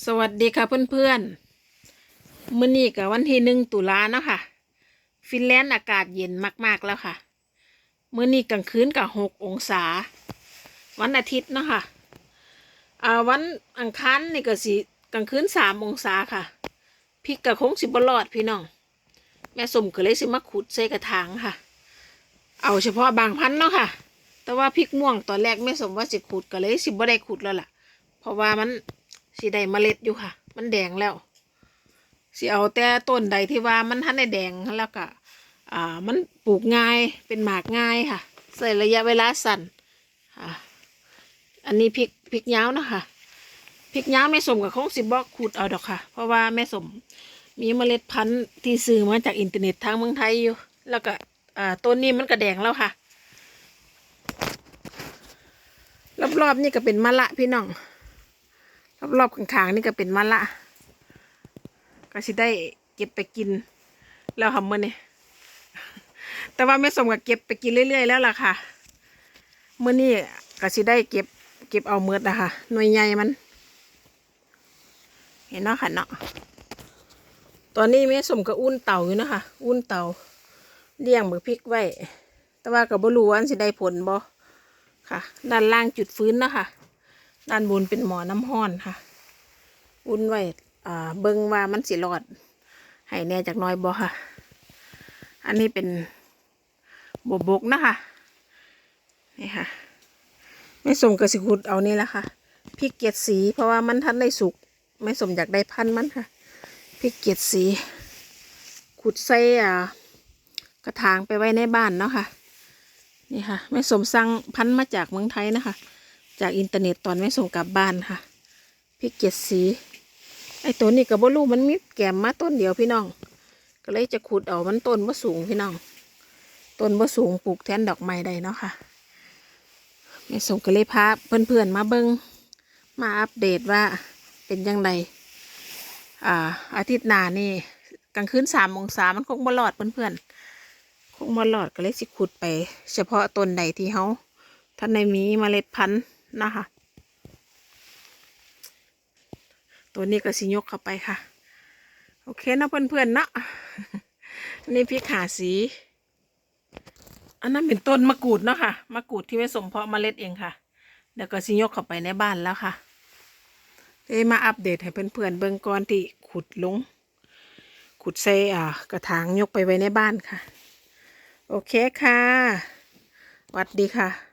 สวัสดีค่ะเพื่อนๆมื้อนี้กับวันที่หนึ่งตุลาเนาะค่ะ ฟินแลนด์อากาศเย็นมากๆแล้วค่ะ มื้อนี้กลางคืนกับหกองศา วันอาทิตย์เนาะค่ะอ่าวันอังคารนี่ก็สิกลางคืนสามองศาค่ะพริกกับคงสิบรอดพี่น้อง แม่สมก็เลยสิมาขุดใส่กระถางค่ะ เอาเฉพาะบางพันเนาะค่ะ แต่ว่าพริกม่วงตอนแรกแม่สมว่าสิขุดก็เลยสิบ่ได้ขุดแล้วล่ะ เพราะว่ามัน สิได้เมล็ดอยู่ค่ะ มันแดงแล้วสิเอาแต่ต้นใดที่ว่ามันทันได้แดงแล้วก็อ่ามันปลูกง่ายเป็นหมากง่ายค่ะใส่ระยะเวลาสั้นค่ะอันนี้พริกพริกยาวนะคะพริกยาวแม่สมกับคงสิบบอกขุดเอาดอกค่ะ เพราะว่าแม่สมมีเมล็ดพันธุ์ที่ซื้อมาจากอินเทอร์เน็ตทางเมืองไทยอยู่ แล้วก็อ่าต้นนี้มันก็แดงแล้วค่ะรอบๆนี่ก็เป็นมะละพี่น้อง รอบๆข้างๆนี่ก็เป็นมะละก็สิได้เก็บไปกิน แล้วค่ะมื่อนี้แต่ว่าแม่สมก็เก็บไปกินเรื่อย ๆ แล้วล่ะค่ะมื่อนี้ก็สิได้เก็บ เก็บเอาเมือดนะคะหน่วยใหญ่มัน เห็นเนาะค่ะเนาะตอนนี้แม่สมก็อุ่นเต่าอยู่นะคะอุ่นเต่าเลี้ยงมือพริกไว้ แต่ว่าก็บ่รู้ว่าอันสิได้ผลบ่ค่ะ ด้านล่างจุดฟื้นนะคะ ด้านบนเป็นหมอน้ำห้อนค่ะอุ่นไว้อ่าเบิ่งว่ามันสิรอดให้แน่จากน้อยบ่ค่ะ อันนี้เป็นบบกนะคะนี่ค่ะไม่สมกระสิขุดเอานี่แหละค่ะพริกเกียดสีเพราะว่ามันทันได้สุก ไม่สมอยากได้พันมันค่ะพริกเกียดสี ขุดใส่อ่ากระถางไปไว้ในบ้านเนาะค่ะนี่ค่ะแม่สมสั่งพันมาจากเมืองไทยนะคะ จากอินเทอร์เน็ตตอนแม่ส่งกลับบ้านค่ะพริกเกียดสี ไอ้ตัวนี้กับบลูมันมีแกมมาต้นเดียวพี่น้อง ก็เลยจะขุดเอามันต้นว่สูงพี่น้องต้นว่สูงปลูกแทนดอกไม้ได้เนาะค่ะแม่ส่งก็เลยพาเพื่อนๆมาเบิงมาอัปเดตว่าเป็นยังไงอ่าอาทิตย์หน้านี่กลางคืนสามองศามันคงบ่รอดเพื่อนๆคงบ่รอดก็เลยสิขุดไป เฉพาะต้นใดที่เขาท่านในมีเมล็ดพันธุ์ นะคะ ตัวนี้ก็สิยกเข้าไปค่ะ โอเคนะเพื่อนๆเนะอันนี่พริกขาสี อันนั้นเป็นต้นมะกรูดเนาะค่ะมะกรูดที่ไม่สมเพาะเมล็ดเองค่ะ เดี๋ยวก็สิยกเข้าไปในบ้านแล้วค่ะเอ้มาอัปเดตให้เพื่อนๆเบิ่งก่อนที่ขุดลง ขุดใส่อ่ากระถางยกไปไว้ในบ้านค่ะ โอเคค่ะหวัดดีค่ะ